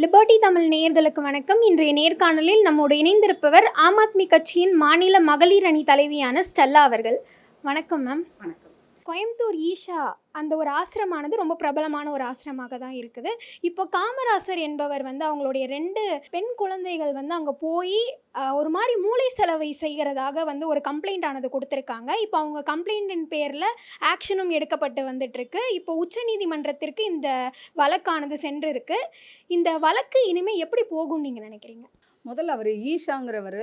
Liberty Tamil நேயர்களுக்கு வணக்கம். இன்றைய நேர்காணலில் நம்மோடு இணைந்திருப்பவர் ஆம் ஆத்மி கட்சியின் மாநில மகளிர் அணி தலைவியான ஸ்டெல்லா அவர்கள். வணக்கம் மேம் வணக்கம். கோயம்புத்தூர் ஈஷா அந்த ஒரு ஆசிரமானது ரொம்ப பிரபலமான ஒரு ஆசிரமாக தான் இருக்குது. இப்போ காமராசர் என்பவர் வந்து அவங்களுடைய ரெண்டு பெண் குழந்தைகள் வந்து அங்கே போய் ஒரு மாதிரி மூளை செலவை செய்கிறதாக வந்து ஒரு கம்ப்ளைண்ட் ஆனது கொடுத்துருக்காங்க. இப்போ அவங்க கம்ப்ளைண்டின் பேரில் ஆக்ஷனும் எடுக்கப்பட்டு வந்துட்டுருக்கு. இப்போ உச்சநீதிமன்றத்திற்கு இந்த வழக்கானது சென்று இருக்கு இந்த வழக்கு இனிமேல் எப்படி போகும்னு நீங்கள் நினைக்கிறீங்க? முதல்ல அவர் ஈஷாங்கிறவர்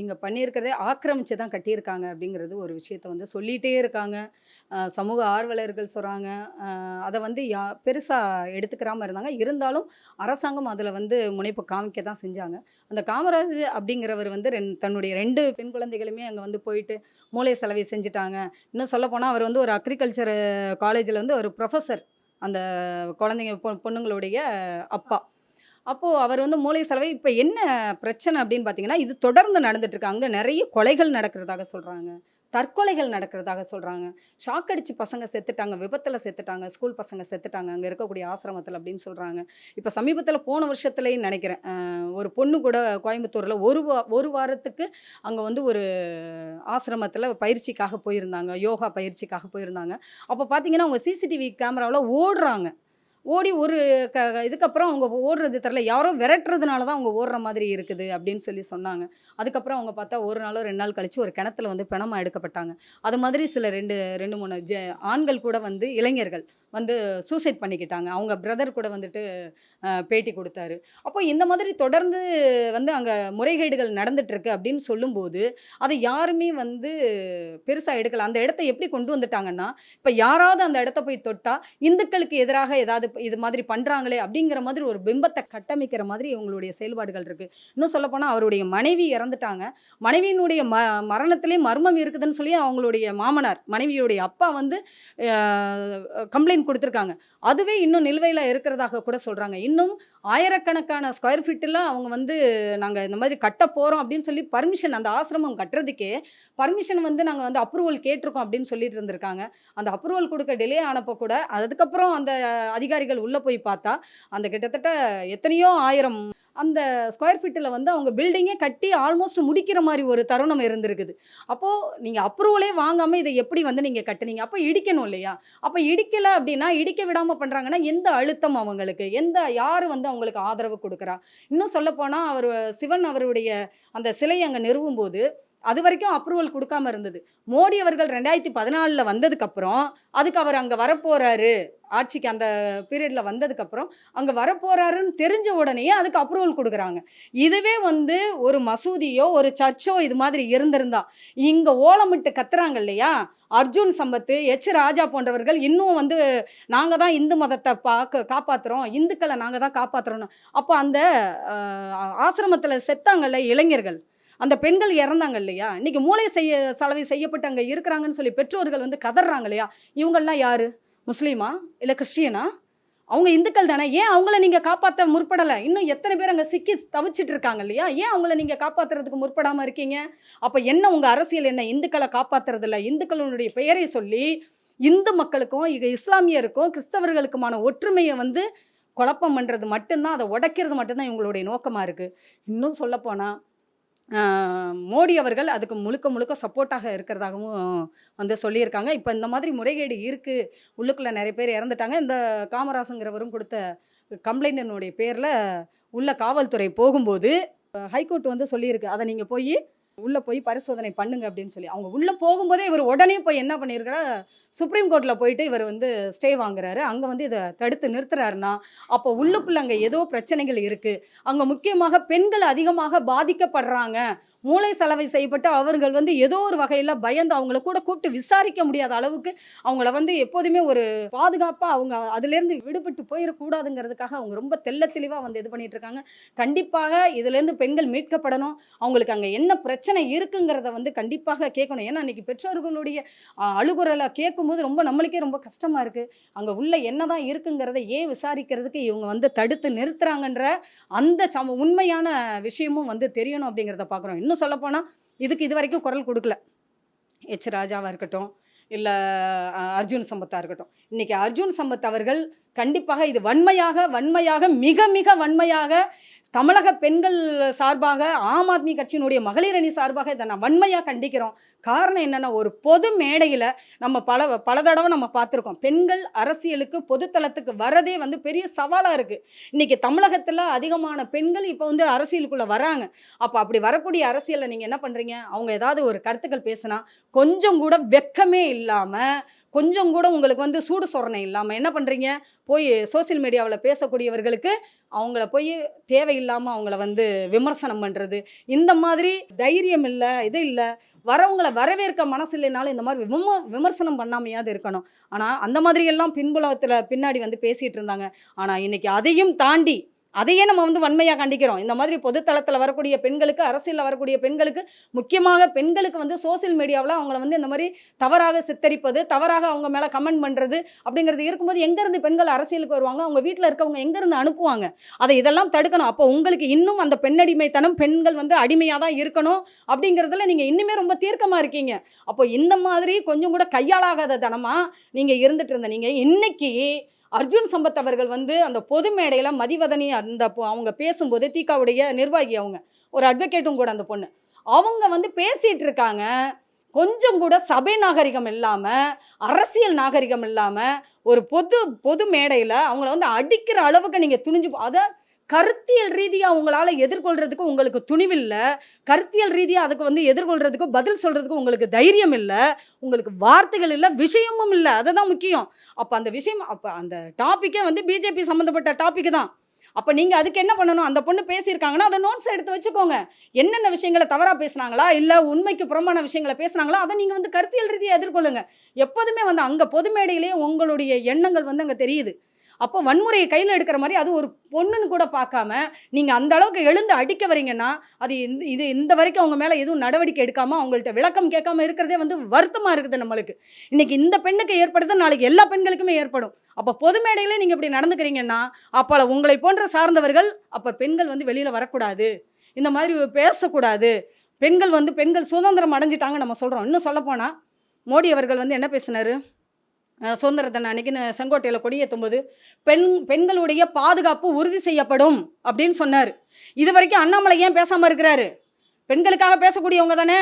இங்கே பண்ணியிருக்கிறதே ஆக்கிரமித்து தான் கட்டியிருக்காங்க அப்படிங்கிறது ஒரு விஷயத்த வந்து சொல்லிகிட்டே இருக்காங்க. சமூக ஆர்வலர்கள் சொல்கிறாங்க அதை வந்து யா பெருசாக எடுத்துக்கிறாமல் இருந்தாங்க. இருந்தாலும் அரசாங்கம் அதில் வந்து முனைப்பு காமிக்க தான் செஞ்சாங்க. அந்த காமராஜ் அப்படிங்கிறவர் வந்து ரெண் தன்னுடைய ரெண்டு பெண் குழந்தைகளுமே அங்கே வந்து போயிட்டு மூளை செலவை செஞ்சுட்டாங்க. இன்னும் சொல்லப்போனால் அவர் வந்து ஒரு அக்ரிகல்ச்சர் காலேஜில் வந்து ஒரு ப்ரொஃபஸர் அந்த குழந்தைங்க பொ பொண்ணுங்களுடைய அப்பா. அப்போது அவர் வந்து மூளை செலவை இப்போ என்ன பிரச்சனை அப்படின்னு பார்த்தீங்கன்னா இது தொடர்ந்து நடந்துட்டுருக்கு. அங்கே நிறைய கொலைகள் நடக்கிறதாக சொல்கிறாங்க தற்கொலைகள் நடக்கிறதாக சொல்கிறாங்க ஷாக் அடித்து பசங்க செத்துட்டாங்க விபத்தில் செத்துட்டாங்க ஸ்கூல் பசங்க செத்துட்டாங்க அங்கே இருக்கக்கூடிய ஆசிரமத்தில் அப்படின்னு சொல்கிறாங்க இப்போ சமீபத்தில் போன வருஷத்துலேயும் நினைக்கிறேன். ஒரு பொண்ணு கூட கோயம்புத்தூரில் ஒரு வா ஒரு வாரத்துக்கு அங்கே வந்து ஒரு ஆசிரமத்தில் பயிற்சிக்காக போயிருந்தாங்க. யோகா பயிற்சிக்காக போயிருந்தாங்க. அப்போ பார்த்தீங்கன்னா அவங்க சிசிடிவி கேமராவில் ஓடுறாங்க. ஓடி ஒரு க இதுக்கப்புறம் அவங்க ஓடுறது தெரில யாரோ விரட்டுறதுனால தான் அவங்க ஓடுற மாதிரி இருக்குது அப்படின்னு சொல்லி சொன்னாங்க. அதுக்கப்புறம் அவங்க பார்த்தா ஒரு நாளோ ரெண்டு நாள் கழித்து ஒரு கிணத்துல வந்து பிணமாக எடுக்கப்பட்டாங்க. அது மாதிரி சில ரெண்டு ரெண்டு மூணு ஜ ஆண்கள் கூட வந்து இளைஞர்கள் வந்து சூசைட் பண்ணிக்கிட்டாங்க. அவங்க பிரதர் கூட வந்துட்டு பேட்டி கொடுத்தாரு. அப்போ இந்த மாதிரி தொடர்ந்து வந்து அங்கே முறைகேடுகள் நடந்துட்டுருக்கு அப்படின்னு சொல்லும்போது அதை யாருமே வந்து பெருசாக எடுக்கல. அந்த இடத்த எப்படி கொண்டு வந்துட்டாங்கன்னா இப்போ யாராவது அந்த இடத்த போய் தொட்டால் இந்துக்களுக்கு எதிராக ஏதாவது இது மாதிரி பண்ணுறாங்களே அப்படிங்கிற மாதிரி ஒரு பிம்பத்தை கட்டமைக்கிற மாதிரி இவங்களுடைய செயல்பாடுகள் இருக்குது இன்னும் சொல்லப்போனால் அவருடைய மனைவி இறந்துட்டாங்க. மனைவியினுடைய ம மரணத்திலே மர்மம் இருக்குதுன்னு சொல்லி அவங்களுடைய மாமனார் மனைவியுடைய அப்பா வந்து கம்ப்ளைண்ட் கொடுத்துருக்காங்க. அதுவே இன்னும் நிலுவையில் இருக்கிறதாக கூட சொல்கிறாங்க இன்னும் ஆயிரக்கணக்கான ஸ்கொயர் ஃபீட்டில் அவங்க வந்து நாங்கள் இந்த மாதிரி கட்ட போகிறோம் அப்படின்னு சொல்லி பர்மிஷன் அந்த ஆசிரமம் கட்டுறதுக்கே பர்மிஷன் வந்து நாங்கள் வந்து அப்ரூவல் கேட்டிருக்கோம் அப்படின்னு சொல்லிட்டு இருந்திருக்காங்க. அந்த அப்ரூவல் கொடுக்க டிலே ஆனப்போ கூட அதுக்கப்புறம் அந்த அதிகாரிகள் உள்ளே போய் பார்த்தா அந்த கிட்டத்தட்ட எத்தனையோ ஆயிரம் அந்த ஸ்கொயர் ஃபீட்டில் வந்து அவங்க பில்டிங்கே கட்டி ஆல்மோஸ்ட் முடிக்கிற மாதிரி ஒரு தருணம் இருந்திருக்குது. அப்போது நீங்கள் அப்ரூவலே வாங்காமல் இதை எப்படி வந்து நீங்கள் கட்டுனீங்க? அப்போ இடிக்கணும் இல்லையா? அப்போ இடிக்கலை அப்படின்னா இடிக்க விடாமல் பண்ணுறாங்கன்னா எந்த அழுத்தம் அவங்களுக்கு? எந்த யார் வந்து அவங்களுக்கு ஆதரவு கொடுக்குறா? இன்னும் சொல்லப்போனால் அவர் சிவன் அவருடைய அந்த சிலையை அங்கே நிறுவும் போது அது வரைக்கும் அப்ரூவல் கொடுக்காம இருந்தது. மோடி அவர்கள் ரெண்டாயிரத்தி பதினாலில் வந்ததுக்கப்புறம் அதுக்கு அவர் அங்கே வரப்போகிறாரு ஆட்சிக்கு அந்த பீரியடில் வந்ததுக்கப்புறம் அங்கே வரப்போகிறாருன்னு தெரிஞ்ச உடனேயே அதுக்கு அப்ரூவல் கொடுக்குறாங்க. இதுவே வந்து ஒரு மசூதியோ ஒரு சர்ச்சோ இது மாதிரி இருந்திருந்தா இங்கே ஓலமிட்டு கத்துறாங்க இல்லையா? அர்ஜுன் சம்பத்து எச் ராஜா போன்றவர்கள் இன்னும் வந்து நாங்கள் தான் இந்து மதத்தை பார்க்க காப்பாற்றுறோம் இந்துக்களை நாங்கள் தான் காப்பாற்றுறோன்னு அப்போ அந்த ஆசிரமத்தில் செத்தாங்கல்ல இளைஞர்கள். அந்த பெண்கள் இறந்தாங்க இல்லையா? இன்னைக்கு மூளை செய்ய சலவை செய்யப்பட்டு அங்கே இருக்கிறாங்கன்னு சொல்லி பெற்றோர்கள் வந்து கதறாங்க இல்லையா? இவங்கள்லாம் யார்? முஸ்லீமா? இல்லை கிறிஸ்டியனா? அவங்க இந்துக்கள் தானே? ஏன் அவங்கள நீங்கள் காப்பாற்ற முற்படலை? இன்னும் எத்தனை பேர் அங்கே சிக்கி தவிச்சிட்டு இருக்காங்க இல்லையா? ஏன் அவங்கள நீங்கள் காப்பாற்றுறதுக்கு முற்படாமல் இருக்கீங்க? அப்போ என்ன உங்கள் அரசியல் என்ன? இந்துக்களை காப்பாற்றுறதில்ல இந்துக்களுடைய பெயரை சொல்லி இந்து மக்களுக்கும் இது இஸ்லாமியருக்கும் கிறிஸ்தவர்களுக்குமான ஒற்றுமையை வந்து குழப்பம் பண்ணுறது மட்டும்தான் அதை உடைக்கிறது மட்டும்தான் இவங்களுடைய நோக்கமாக இருக்குது இன்னும் சொல்லப்போனால் மோடி அவர்கள் அதுக்கு முழுக்க முழுக்க சப்போர்ட்டாக இருக்கிறதாகவும் வந்து சொல்லியிருக்காங்க. இப்போ இந்த மாதிரி முறைகேடு இருக்குது உள்ளுக்குள்ளே நிறைய பேர் இறந்துட்டாங்க. இந்த காமராசுங்கிறவரும் கொடுத்த கம்ப்ளைண்டினுடைய பேரில் உள்ள காவல்துறை போகும்போது ஹைகோர்ட் வந்து சொல்லியிருக்கு. அதை நீங்கள் போய் உள்ளே போய் பரிசோதனை பண்ணுங்க அப்படின்னு சொல்லி. அவங்க உள்ளே போகும்போதே இவர் உடனே போய் என்ன பண்ணியிருக்காரு சுப்ரீம் கோர்ட்டில் போயிட்டு இவர் வந்து ஸ்டே வாங்குறாரு. அங்கே வந்து இதை தடுத்து நிறுத்துறாருன்னா அப்போ உள்ளுக்குள்ளே அங்கே ஏதோ பிரச்சனைகள் இருக்குது அங்கே முக்கியமாக பெண்கள் அதிகமாக பாதிக்கப்படுறாங்க. மூளை செலவை செய்யப்பட்டு அவர்கள் வந்து ஏதோ ஒரு வகையில் பயந்து அவங்கள கூட கூப்பிட்டு விசாரிக்க முடியாத அளவுக்கு அவங்கள வந்து எப்போதுமே ஒரு பாதுகாப்பாக அவங்க அதுலேருந்து விடுபட்டு போயிடக்கூடாதுங்கிறதுக்காக அவங்க ரொம்ப தெள்ள தெளிவாக வந்து இது பண்ணிட்டு இருக்காங்க கண்டிப்பாக இதுலேருந்து பெண்கள் மீட்கப்படணும். அவங்களுக்கு அங்கே என்ன பிரச்சனை இருக்குங்கிறத வந்து கண்டிப்பாக கேட்கணும். ஏன்னா அன்றைக்கி பெற்றோர்களுடைய அழுகுறலை கேட்கும்போது ரொம்ப நம்மளுக்கே ரொம்ப கஷ்டமாக இருக்குது அங்கே உள்ள என்ன தான் இருக்குங்கிறத ஏன் விசாரிக்கிறதுக்கு இவங்க வந்து தடுத்து நிறுத்துறாங்கன்ற அந்த சம உண்மையான விஷயமும் வந்து தெரியணும் அப்படிங்கிறத பார்க்குறோம் இன்னும் சொல்லப்போனால் இதுக்கு இது வரைக்கும் குரல் கொடுக்கல. எச் ராஜாவாக இருக்கட்டும் இல்லை அர்ஜுன் சம்பத்தாக இருக்கட்டும். இன்றைக்கி அர்ஜுன் சம்பத் அவர்கள் கண்டிப்பாக இது வன்மையாக வன்மையாக மிக மிக வன்மையாக தமிழக பெண்கள் சார்பாக ஆம் ஆத்மி கட்சியினுடைய மகளிர் அணி சார்பாக இதை நான் வன்மையாக கண்டிக்கிறோம். காரணம் என்னென்னா ஒரு பொது மேடையில் நம்ம பல பல தடவை நம்ம பார்த்துருக்கோம். பெண்கள் அரசியலுக்கு பொதுத்தளத்துக்கு வரதே வந்து பெரிய சவாலாக இருக்குது இன்றைக்கி தமிழகத்தில் அதிகமான பெண்கள் இப்போ வந்து அரசியலுக்குள்ளே வராங்க. அப்போ அப்படி வரக்கூடிய அரசியலில் நீங்கள் என்ன பண்ணுறீங்க அவங்க ஏதாவது ஒரு கருத்துக்கள் பேசுனா கொஞ்சம் கூட வெக்கமே இல்லாமல் கொஞ்சம் கூட உங்களுக்கு வந்து சூடு சொரணை இல்லாமல் என்ன பண்ணுறீங்க போய் சோஷியல் மீடியாவில் பேசக்கூடியவர்களுக்கு அவங்கள போய் தேவையில்லாமல் அவங்கள வந்து விமர்சனம் பண்ணுறது இந்த மாதிரி தைரியம் இல்லை இது இல்லை. வரவங்களை வரவேற்க மனசு இல்லைனாலும் இந்த மாதிரி விம விமர்சனம் பண்ணாமையாவது இருக்கணும். ஆனால் அந்த மாதிரியெல்லாம் பின்புலத்தில் பின்னாடி வந்து பேசிகிட்டு இருந்தாங்க. ஆனால் இன்றைக்கி அதையும் தாண்டி அதையே நம்ம வந்து வன்மையாக கண்டிக்கிறோம். இந்த மாதிரி பொதுத்தளத்தில் வரக்கூடிய பெண்களுக்கு அரசியலில் வரக்கூடிய பெண்களுக்கு முக்கியமாக பெண்களுக்கு வந்து சோஷியல் மீடியாவில் அவங்கள வந்து இந்த மாதிரி தவறாக சித்தரிப்பது தவறாக அவங்க மேலே கமெண்ட் பண்ணுறது அப்படிங்கிறது இருக்கும்போது எங்கேருந்து பெண்கள் அரசியலுக்கு வருவாங்க? அவங்க வீட்டில் இருக்கவங்க எங்கேருந்து அனுப்புவாங்க? அதை இதெல்லாம் தடுக்கணும். அப்போ உங்களுக்கு இன்னும் அந்த பெண்ணடிமைத்தனம் பெண்கள் வந்து அடிமையாக தான் இருக்கணும் அப்படிங்கிறதுல நீங்கள் இன்னுமே ரொம்ப தீர்க்கமாக இருக்கீங்க. அப்போ இந்த மாதிரி கொஞ்சம் கூட கையாளாகாத தனமாக நீங்கள் இருந்துட்டு இருந்த நீங்கள் இன்னைக்கு அர்ஜுன் சம்பத் அவர்கள் வந்து அந்த பொது மேடையில் மதிவதனி அந்த அவங்க பேசும்போது தீகாவுடைய நிர்வாகி அவங்க ஒரு அட்வொகேட்டும் கூட அந்த பொண்ணு. அவங்க வந்து பேசிகிட்டு இருக்காங்க. கொஞ்சம் கூட சபை நாகரிகம் இல்லாமல் அரசியல் நாகரிகம் இல்லாமல் ஒரு பொது பொது மேடையில் அவங்கள வந்து அடிக்கிற அளவுக்கு நீங்கள் துணிஞ்சு அதை கருத்தியல் ரீதியாக உங்களால் எதிர்கொள்கிறதுக்கு உங்களுக்கு துணிவில்லை. கருத்தியல் ரீதியாக அதுக்கு வந்து எதிர்கொள்கிறதுக்கு பதில் சொல்கிறதுக்கு உங்களுக்கு தைரியம் இல்லை. உங்களுக்கு வார்த்தைகள் இல்லை விஷயமும் இல்லை. அதுதான் முக்கியம். அப்போ அந்த விஷயம் அப்போ அந்த டாப்பிக்கே வந்து பிஜேபி சம்மந்தப்பட்ட டாப்பிக்கு தான். அப்போ நீங்கள் அதுக்கு என்ன பண்ணணும்? அந்த பொண்ணு பேசியிருக்காங்கன்னா அதை நோட்ஸ் எடுத்து வச்சுக்கோங்க. என்னென்ன விஷயங்களை தவறாக பேசுனாங்களா? இல்லை உண்மைக்கு புறமான விஷயங்களை பேசுனாங்களா? அதை நீங்கள் வந்து கருத்தியல் ரீதியாக எதிர்கொள்ளுங்க. எப்போதுமே வந்து அங்கே பொது மேடையிலேயே உங்களுடைய எண்ணங்கள் வந்து அங்கே தெரியுது. அப்போ வன்முறையை கையில் எடுக்கிற மாதிரி அது ஒரு பொண்ணுன்னு கூட பார்க்காம நீங்கள் அந்த அளவுக்கு எழுந்து அடிக்க வரீங்கன்னா அது இந்த இது இந்த வரைக்கும் அவங்க மேலே எதுவும் நடவடிக்கை எடுக்காமல் அவங்கள்ட்ட விளக்கம் கேட்காம இருக்கிறதே வந்து வருத்தமாக இருக்குது நம்மளுக்கு. இன்றைக்கி இந்த பெண்ணுக்கு ஏற்படுது நாளைக்கு எல்லா பெண்களுக்குமே ஏற்படும். அப்போ பொது மேடையிலே நீங்கள் இப்படி நடந்துக்கிறீங்கன்னா அப்போ உங்களை போன்ற சார்ந்தவர்கள் அப்போ பெண்கள் வந்து வெளியில் வரக்கூடாது. இந்த மாதிரி பேசக்கூடாது. பெண்கள் வந்து பெண்கள் சுதந்திரம் அடைஞ்சிட்டாங்க நம்ம சொல்கிறோம் இன்னும் சொல்லப்போனால் மோடி அவர்கள் வந்து என்ன பேசினாரு? சுதந்திர தின அன்னைக்குன்னு செங்கோட்டையில் கொடியேற்றும் போது பெண் பெண்களுடைய பாதுகாப்பு உறுதி செய்யப்படும் அப்படின்னு சொன்னார். இது வரைக்கும் அண்ணாமலை ஏன் பேசாமல் இருக்கிறாரு? பெண்களுக்காக பேசக்கூடியவங்க தானே?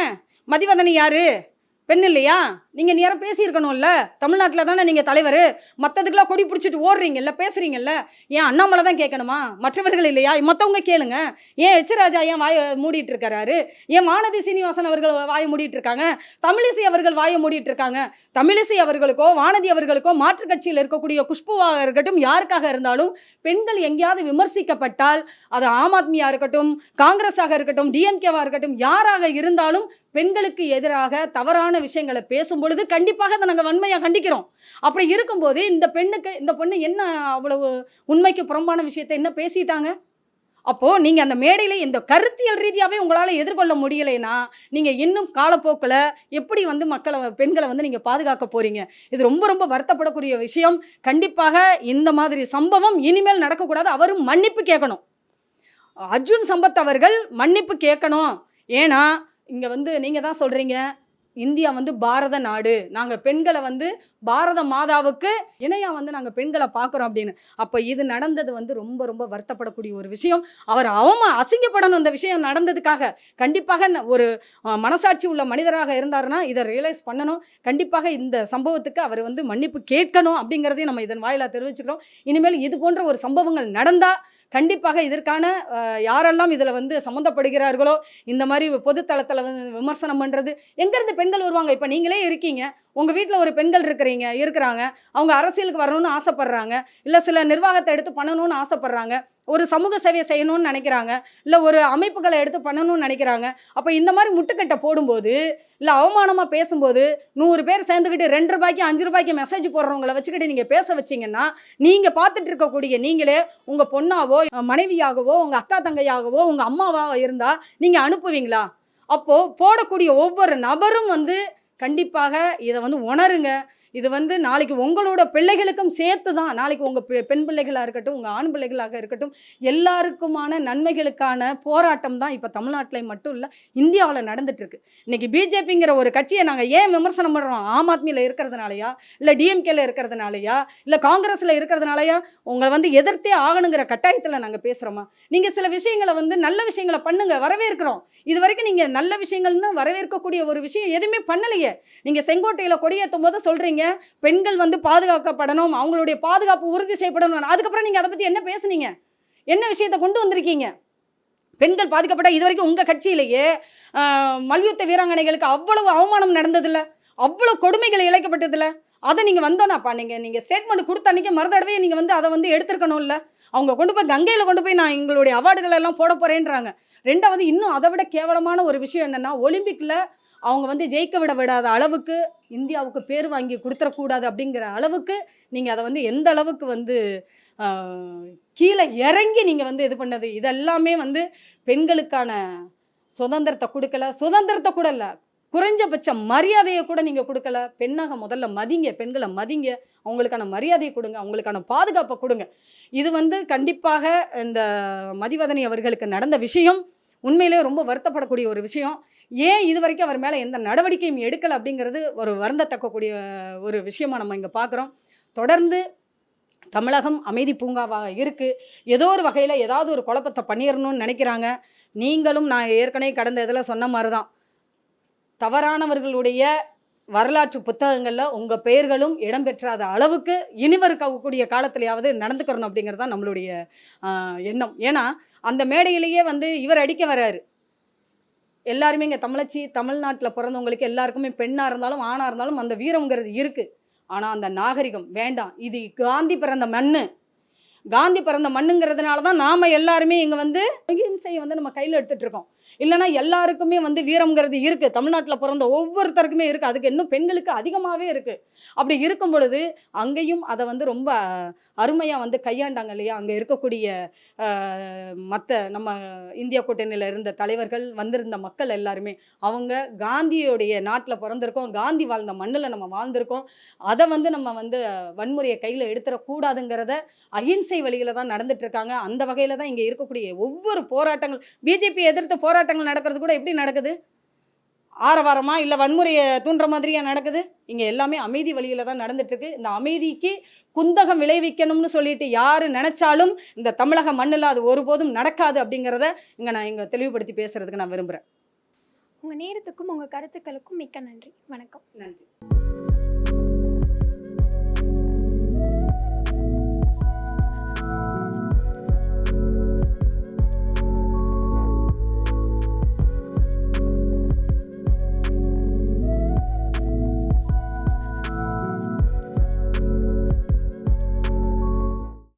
மதிவதனி யாரு? பெண் இல்லையா? நீங்கள் நேரம் பேசியிருக்கணும்ல? தமிழ்நாட்டில் தானே நீங்கள் தலைவர். மற்றதுக்கெல்லாம் கொடி பிடிச்சிட்டு ஓடுறீங்கல்ல பேசுகிறீங்கல்ல ஏன் அண்ணாமலை தான் கேட்கணுமா? மற்றவர்கள் இல்லையா? மற்றவங்க கேளுங்க. ஏன் எச்சராஜா ஏன் வாயை மூடிட்டு இருக்கிறாரு ஏன் வானதி சீனிவாசன் அவர்கள் வாயை மூடிட்டு இருக்காங்க? தமிழிசை அவர்கள் வாயை மூடிட்டு இருக்காங்க. தமிழிசை அவர்களுக்கோ வானதி அவர்களுக்கோ மாற்றுக் கட்சியில் இருக்கக்கூடிய குஷ்புவாக இருக்கட்டும் யாருக்காக இருந்தாலும் பெண்கள் எங்கேயாவது விமர்சிக்கப்பட்டால் அது ஆம் ஆத்மியாக இருக்கட்டும் காங்கிரஸாக இருக்கட்டும் டிஎம்கேவாக இருக்கட்டும் யாராக இருந்தாலும் பெண்களுக்கு எதிராக தவறான விஷயங்களை பேசும் பொழுது கண்டிப்பாக அதை நாங்கள் வன்மையாக கண்டிக்கிறோம். அப்படி இருக்கும்போது இந்த பெண்ணுக்கு இந்த பொண்ணு என்ன அவ்வளவு உண்மைக்கு புறம்பான விஷயத்தை என்ன பேசிட்டாங்க? அப்போது நீங்கள் அந்த மேடையில் இந்த கருத்தியல் ரீதியாகவே உங்களால் எதிர்கொள்ள முடியலைன்னா நீங்கள் இன்னும் காலப்போக்கில் எப்படி வந்து மக்களை பெண்களை வந்து நீங்கள் பாதுகாக்க போகிறீங்க இது ரொம்ப ரொம்ப வருத்தப்படக்கூடிய விஷயம். கண்டிப்பாக இந்த மாதிரி சம்பவம் இனிமேல் நடக்கக்கூடாது. அவரும் மன்னிப்பு கேட்கணும். அர்ஜுன் சம்பத் அவர்கள் மன்னிப்பு கேட்கணும். ஏன்னா இங்கே வந்து நீங்கள் தான் சொல்கிறீங்க இந்தியா வந்து பாரத நாடு. நாங்கள் பெண்களை வந்து பாரத மாதாவுக்கு இணையாக வந்து நாங்கள் பெண்களை பார்க்குறோம் அப்படின்னு. அப்போ இது நடந்தது வந்து ரொம்ப ரொம்ப வருத்தப்படக்கூடிய ஒரு விஷயம். அவர் அவமா அசிங்கப்படணும் அந்த விஷயம் நடந்ததுக்காக. கண்டிப்பாக ஒரு மனசாட்சி உள்ள மனிதராக இருந்தாருன்னா இதை ரியலைஸ் பண்ணணும். கண்டிப்பாக இந்த சம்பவத்துக்கு அவர் வந்து மன்னிப்பு கேட்கணும் அப்படிங்கிறதையும் நம்ம இதன் வாயிலாக தெரிவிச்சுக்கிறோம். இனிமேல் இது போன்ற ஒரு சம்பவங்கள் நடந்தால் கண்டிப்பாக இதற்கான யாரெல்லாம் இதில் வந்து சம்மந்தப்படுகிறார்களோ இந்த மாதிரி பொதுத்தளத்தில் வந்து விமர்சனம் பண்ணுறது எங்கேருந்து பெண்கள் வருவாங்க? இப்போ நீங்களே இருக்கீங்க. உங்கள் வீட்டில் ஒரு பெண்கள் இருக்கிறீங்க இருக்கிறாங்க. அவங்க அரசியலுக்கு வரணும்னு ஆசைப்பட்றாங்க. இல்லை சில நிர்வாகத்தை எடுத்து பண்ணணும்னு ஆசைப்பட்றாங்க. ஒரு சமூக சேவை செய்யணும்னு நினைக்கிறாங்க. இல்லை ஒரு அமைப்புகளை எடுத்து பண்ணணும்னு நினைக்கிறாங்க. அப்போ இந்த மாதிரி முட்டுக்கட்டை போடும்போது இல்லை அவமானமாக பேசும்போது நூறு பேர் சேர்ந்துக்கிட்டு ரெண்டு ரூபாய்க்கு அஞ்சு ரூபாய்க்கு மெசேஜ் போடுறவங்கள வச்சுக்கிட்டு நீங்கள் பேச வச்சீங்கன்னா நீங்கள் பார்த்துட்டு இருக்கக்கூடிய நீங்களே உங்கள் பொண்ணாவோ மனைவியாகவோ உங்கள் அக்கா தங்கையாகவோ உங்கள் அம்மாவாக இருந்தால் நீங்கள் அனுப்புவீங்களா? அப்போது போடக்கூடிய ஒவ்வொரு நபரும் வந்து கண்டிப்பாக இதை வந்து உணருங்க. இது வந்து நாளைக்கு உங்களோட பிள்ளைகளுக்கும் சேர்த்து தான் நாளைக்கு உங்கள் பெண் பிள்ளைகளாக இருக்கட்டும் உங்கள் ஆண் பிள்ளைகளாக இருக்கட்டும் எல்லாருக்குமான நன்மைகளுக்கான போராட்டம் தான் இப்போ தமிழ்நாட்டில் மட்டும் இல்லை இந்தியாவில் நடந்துட்டுருக்கு. இன்றைக்கி பிஜேபிங்கிற ஒரு கட்சியை நாங்கள் ஏன் விமர்சனம் பண்ணுறோம் ஆம் ஆத்மியில் இருக்கிறதுனாலயா? இல்லை டிஎம்கேல இருக்கிறதுனாலயா? இல்லை காங்கிரஸில் இருக்கிறதுனாலயா? உங்களை வந்து எதிர்த்தே ஆகணுங்கிற கட்டாயத்தில் நாங்கள் பேசுகிறோமா நீங்கள் சில விஷயங்களை வந்து நல்ல விஷயங்களை பண்ணுங்க வரவேற்கிறோம். இது வரைக்கும் நீங்கள் நல்ல விஷயங்கள்னு வரவேற்கக்கூடிய ஒரு விஷயம் எதுவுமே பண்ணலையே. நீங்கள் செங்கோட்டையில் கொடியேற்றும் போது சொல்கிறீங்க பெண்கள் வந்து பாதுகாக்கப்படணும். அவங்களுடைய பாதுகாப்பு உறுதி செய்யப்படணும் அதுக்கப்புறம் நீங்கள் அதை பற்றி என்ன பேசுனீங்க? என்ன விஷயத்தை கொண்டு வந்திருக்கீங்க? பெண்கள் பாதிக்கப்பட்ட இது வரைக்கும் உங்கள் கட்சியிலேயே மல்யுத்த வீராங்கனைகளுக்கு அவ்வளவு அவமானம் நடந்ததில்ல. அவ்வளோ கொடுமைகள் இழைக்கப்பட்டதில்ல. அதை நீங்கள் வந்தோன்னாப்பா நீங்கள் நீங்கள் ஸ்டேட்மெண்ட் கொடுத்த அன்றைக்கி மறுதடவை நீங்கள் வந்து அதை வந்து எடுத்துருக்கணும் இல்லை. அவங்க கொண்டு போய் கங்கையில் கொண்டு போய் நான் எங்களுடைய அவார்டுகள் எல்லாம் போட போகிறேன்றாங்க ரெண்டாவது இன்னும் அதை விட கேவலமான ஒரு விஷயம் என்னென்னா ஒலிம்பிக்கில் அவங்க வந்து ஜெயிக்க விட விடாத அளவுக்கு இந்தியாவுக்கு பேர் வாங்கி கொடுத்துடக்கூடாது அப்படிங்கிற அளவுக்கு நீங்கள் அதை வந்து எந்த அளவுக்கு வந்து கீழே இறங்கி நீங்கள் வந்து இது பண்ணது? இதெல்லாமே வந்து பெண்களுக்கான சுதந்திரத்தை கொடுக்கல. சுதந்திரத்தை கூட இல்லை குறைஞ்சபட்ச மரியாதையை கூட நீங்கள் கொடுக்கல. பெண்ணாக முதல்ல மதிங்க பெண்களை மதிங்க. அவங்களுக்கான மரியாதையை கொடுங்க அவங்களுக்கான பாதுகாப்பை கொடுங்க. இது வந்து கண்டிப்பாக இந்த மதிவதனி அவர்களுக்கு நடந்த விஷயம். உண்மையிலேயே ரொம்ப வருத்தப்படக்கூடிய ஒரு விஷயம். ஏன் இது வரைக்கும் அவர் மேலே எந்த நடவடிக்கையும் எடுக்கலை அப்படிங்கிறது ஒரு வருந்தத்தக்கக்கூடிய ஒரு விஷயமாக நம்ம இங்கே பார்க்குறோம் தொடர்ந்து தமிழகம் அமைதி பூங்காவாக இருக்குது ஏதோ ஒரு வகையில் ஏதாவது ஒரு குழப்பத்தை பண்ணிடணும்னு நினைக்கிறாங்க. நீங்களும் நான் ஏற்கனவே கடந்த இதில் சொன்ன மாதிரி தான் தவறானவர்களுடைய வரலாற்று புத்தகங்களில் உங்கள் பெயர்களும் இடம்பெற்றாத அளவுக்கு இனிவருக்கக்கூடிய காலத்திலேயாவது நடந்துக்கிறணும் அப்படிங்கிறது தான் நம்மளுடைய எண்ணம். ஏன்னா அந்த மேடையிலேயே வந்து இவர் அடிக்க வர்றாரு. எல்லாருமே இங்கே தமிழச்சி தமிழ்நாட்டில் பிறந்தவங்களுக்கு எல்லாருக்குமே பெண்ணாக இருந்தாலும் ஆணாக இருந்தாலும் அந்த வீரம்ங்கிறது இருக்குது ஆனால் அந்த நாகரிகம் வேண்டாம். இது காந்தி பிறந்த மண் காந்தி பிறந்த மண்ணுங்கிறதுனால தான் நாம் எல்லாருமே இங்கே வந்து அகிம்சையை வந்து நம்ம கையில் எடுத்துகிட்டு இருக்கோம். இல்லைனா எல்லாருக்குமே வந்து வீரம்ங்கிறது இருக்குது தமிழ்நாட்டில் பிறந்த ஒவ்வொருத்தருக்குமே இருக்குது அதுக்கு இன்னும் பெண்களுக்கு அதிகமாகவே இருக்குது அப்படி இருக்கும் பொழுது அங்கேயும் அதை வந்து ரொம்ப அருமையாக வந்து கையாண்டாங்க இல்லையா? அங்கே இருக்கக்கூடிய மற்ற நம்ம இந்திய கூட்டணியில் இருந்த தலைவர்கள் வந்திருந்த மக்கள் எல்லாருமே. அவங்க காந்தியோடைய நாட்டில் பிறந்திருக்கோம். காந்தி வாழ்ந்த மண்ணில் நம்ம வாழ்ந்திருக்கோம். அதை வந்து நம்ம வந்து வன்முறையை கையில் எடுத்துடக்கூடாதுங்கிறத அகிம்சை வழியில் தான் நடந்துட்டு இருக்காங்க. அந்த வகையில் தான் இங்கே இருக்கக்கூடிய ஒவ்வொரு போராட்டங்கள் பிஜேபி எதிர்த்து போராட்டம் போராட்டங்கள் நடக்கிறது கூட எப்படி நடக்குது? ஆரவாரமா இல்லை வன்முறையை தூண்டுற மாதிரியா நடக்குது? இங்கே எல்லாமே அமைதி வழியில் தான் நடந்துட்டு இருக்கு இந்த அமைதிக்கு குந்தகம் விளைவிக்கணும்னு சொல்லிட்டு யார் நினைச்சாலும் இந்த தமிழக மண்ணில் அது ஒருபோதும் நடக்காது அப்படிங்கிறத இங்கே நான் இங்கே தெளிவுபடுத்தி பேசுறதுக்கு நான் விரும்புகிறேன் உங்கள் நேரத்துக்கும் உங்கள் கருத்துக்களுக்கும் மிக்க நன்றி. வணக்கம். நன்றி.